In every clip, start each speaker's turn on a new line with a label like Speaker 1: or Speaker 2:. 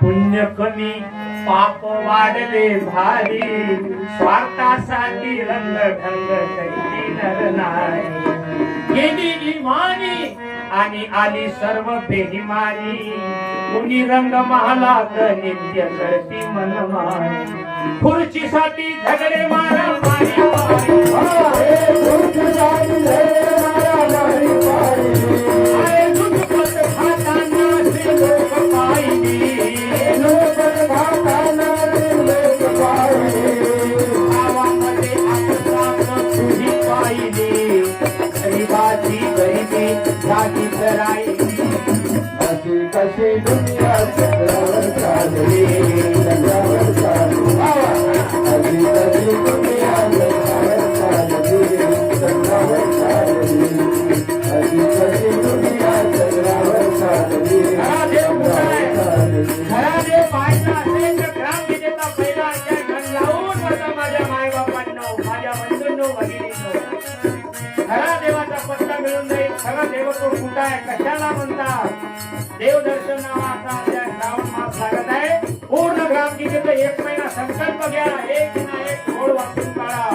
Speaker 1: पुण्य कमी पाप वाढले भारी. स्वार्थासाठी रंग ढंग कैली नर नाही गेली इमानी आणि आली सर्व बेहिमानी कुणी रंग महालात नित्य करती मनमानी. खुर्चीसाठी झगडे मारा अरे माझ्या बंधूंनो भगिनींनो खरा देवाचा पत्ता मिळून जाईल. खरा देव तो कुठं आहे? कशाला म्हणतात देवदर्शन नावाचा अध्याय श्रावण मास लागत आहे. पूर्ण ग्रामगीतेचं एक महिना संकल्प घ्या. एक ना एक घोड वाचून काढा.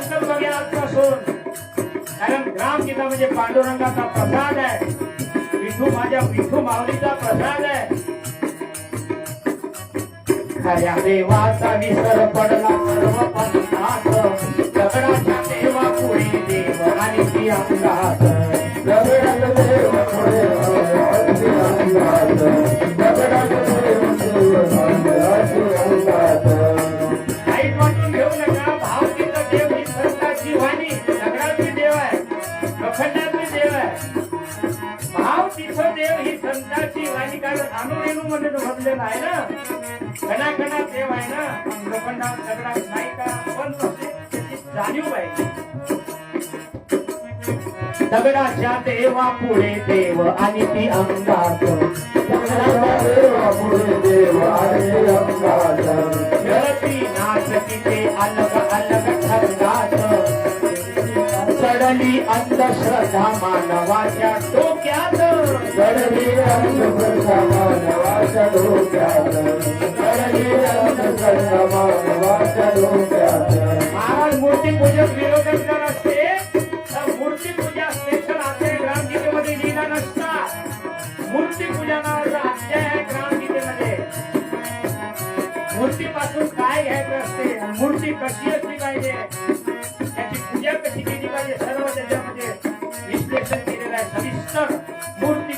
Speaker 1: संकल्प घ्या आजपासून. कारण ग्रामगीता म्हणजे पांडुरंगाचा प्रसाद आहे. विठू माझ्या विठू माऊलीचा प्रसाद आहे. देवाचा विसर पडला सर्व पंथात दगडाच्या देवा कारण अनुरेणू मध्ये तो भरलेला आहे ना. कणा कणा देव आहे ना. लोखंडात दगडात नाही का पण त्याची जाणीव आहे. दगडाच्या देवा पुढे देव आणि ती अंगात.
Speaker 2: दगडाच्या देवा पुढे देव आणि ती अंगात.
Speaker 1: गळती नाच तिथे अलग अलग ठरगात चढली अंधश्रद्धा मानवाच्या डोक्यात
Speaker 2: गडली मानवाच्या डोक्यात मानवाच्या डोक्यात
Speaker 1: महाराज मूर्ती पूजक विरोधक असते तर मूर्ती पूजा स्पेशल ग्रामगीतेमध्ये लिहिला नसता मूर्ती पूजा नावाचा अध्याय आहे ग्रामगीतेमध्ये. मूर्तीपासून काय घ्यायचं असते मूर्ती कशी असली पाहिजे त्याची पूजा कशी केली पाहिजे सर्व त्याच्यामध्ये विश्लेषण केलेलं आहे. सविस्तर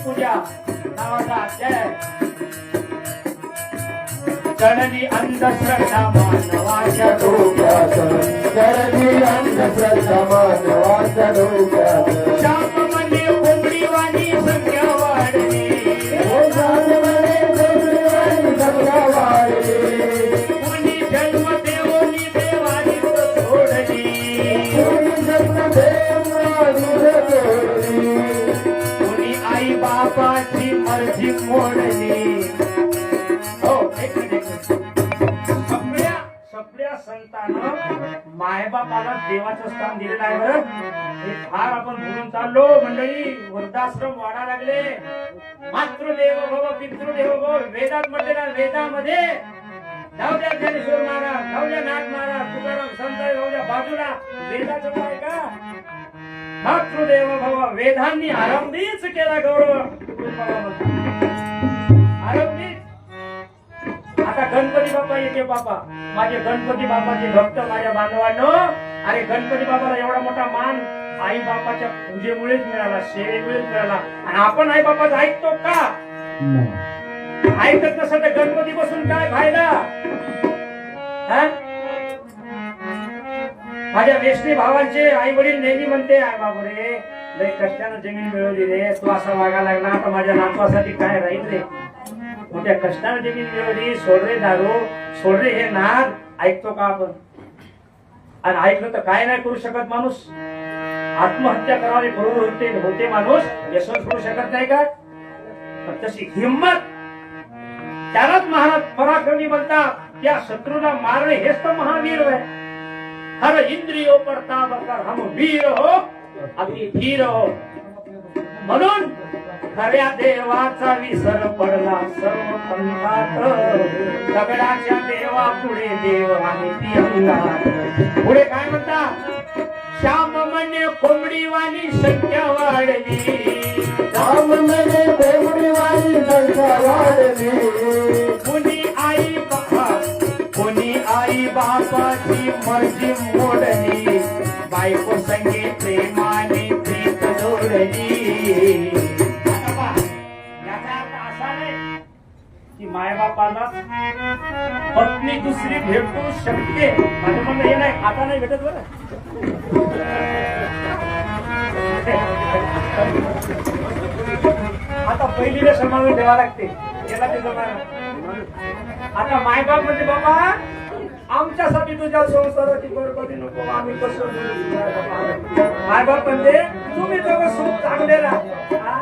Speaker 1: पूजा. नावाचा अध्याय चढली अंधश्रद्धा मानवाच्या
Speaker 2: डोक्यात गडली अंधश्रद्धा मानवाच्या डोक्यात
Speaker 1: शापमध्ये कोंबडी वाणी बापाची मर्जी मोडली. हो एक मिनिट, सगळ्या सगळ्या संतानं मायबापाला देवाचं स्थान दिलेलं आहे बरं. हे फार आपण बोलून चाललो मंडळी वृद्धाश्रम वाढा लागले. मातृदेव भव पितृदेव भव वेदात म्हटलेल्या वेदामध्ये. धावल्या ज्ञानेश्वर महाराज धावल्या नाथ महाराज तुकाराम संत बाजूला. वेदाचं काय का? मातृदेव भव वेदांनी आरंभीच केला गौरव. आता गणपती बाप्पा येते बाप्पा. माझे गणपती बाप्पाचे भक्त माझ्या बांधवांनो. अरे गणपती बाप्पाला एवढा मोठा मान आई बापाच्या पूजेमुळेच मिळाला सेवेमुळेच मिळाला. आणि आपण आई बापाचं ऐकतो का? ऐकत नसं तर गणपती बसून काय फायदा? हा? माझ्या वेष्णी भावांचे आई वडील नेहमी म्हणते आय बाबू रे लय कष्टानं जमीन मिळवली रे. तू असा वागा लागला आता माझ्या नातवासाठी काय राहील रे? मोठ्या कष्टानं जमीन मिळवली. सोड रे दारू. सोड रे हे नाद. ऐकतो का आपण? आणि ऐकलं तर काय नाही करू शकत माणूस. आत्महत्या करावी बरोबर होते होते माणूस. यशवंत करू शकत नाही का? पण तशी हिंमत. त्यालाच महाराज पराक्रमी म्हणतात त्या शत्रूला मारणे हेच तर महावीर आहे हर इंद्रियो प्रताप कर हम वीर हो अति धीर हो। म्हणून खऱ्या देवाचा विसर पडला सर्व पंथात दगडाच्या देवा पुढे देव आणि ती अंगात। पुढे काय म्हणता? श्याम म्हणे कोंबडी वाणी संख्या वाढली।
Speaker 2: राम नवे कोमडीवाणी संख्या वाढली।
Speaker 1: कोणी आई बाबा कोणी आई बापाची मर्जी मोडली बायको संगे प्रेमाने प्रीत जोडली. की मायबापाला पत्नी दुसरी भेटू शकते. माझं म्हणणं हे नाही आता नाही भेटत बरं. आता पहिलीला सांभाळून ठेवा लागते. याला ते जमणार आता मायबाप म्हणजे बाबा तुझ्या संसाराची गडबडी नको आम्ही कसं माय बाप म्हणजे तुम्ही दोघं सुख चांगले राहा.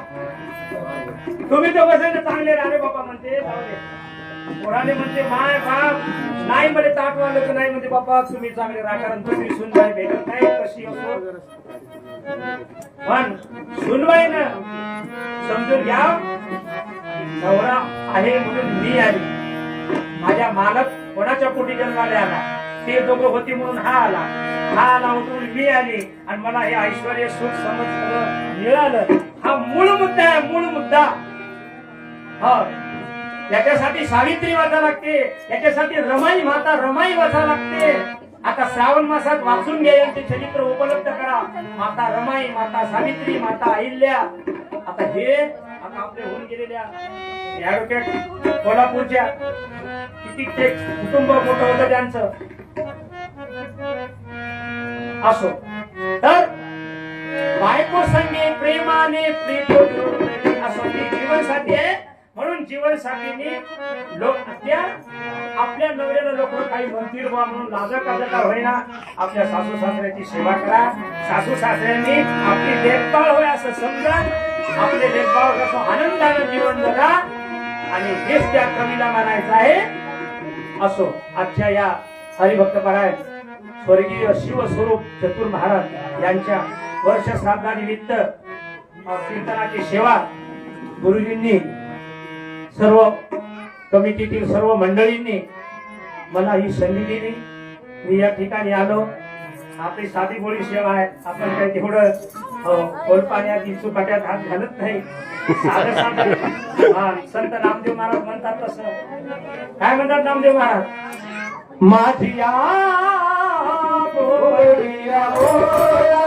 Speaker 1: तुम्ही दोघं जण चांगले राहा बाबा म्हणते जाऊ पोराने म्हणते माय बाप नाही म्हणजे ताट वाजलं तर नाही. म्हणते बाबा तुम्ही चांगले राहा कारण तुम्ही सुनबाई भेटत नाही कशी पण सुनबाई ना समजून घ्या नवरा आहे म्हणून मी आली. माझ्या मालक कोणाच्या पोटी जन्माला आला? ते दोघं होती म्हणून हा आला. हा आला म्हणून मी आली आणि मला हे ऐश्वर सुख समज मिळालं. हा मूळ मुद्दा आहे मूळ मुद्दा. हा. याच्यासाठी सावित्री वाचा लागते. याच्यासाठी रमाई माता रमाई वाचा लागते. आता श्रावण मासात वाचून घ्या यांचे चरित्र उपलब्ध करा. माता रमाई माता सावित्री माता अहिल्या. आता हे आता आपले होऊन गेलेल्या ऍडव्होकेट कोल्हापूरच्या किती ते कुटुंब मोठं होतं त्यांचं. असो. तर बायको संगे प्रेमाने प्रीत असो. जीवनसाथी आहे. म्हणून जीवनसाथीने लोक त्या आपल्या नवऱ्याला लोक काही म्हणतील बा म्हणून लाजा का होईना. आपल्या सासू सासऱ्याची सेवा करा. सासू सासऱ्यांनी आपली देखभाळ होय असं समजा आपले देखभाल कसं आनंदाने जीवन जगा. आणि हेच त्या कवीला मानायचं आहे. असो. आजच्या या हरिभक्त परायण स्वर्गीय शिवस्वरूप चतुर महाराज यांच्या वर्ष श्राद्धानिमित्त कीर्तनाची सेवा गुरुजींनी सर्व कमिटीतील सर्व मंडळींनी मला ही संधी दिली. मी या ठिकाणी आलो. आपली साधी बोळी सेवा आहे. आपण काही तेवढं कोलपाण्यात इचुकाट्यात हात घालत नाही. हा, संत नामदेव महाराज म्हणतात तसं. काय म्हणतात नामदेव महाराज? माझी या ஓடியா
Speaker 2: ஓடியா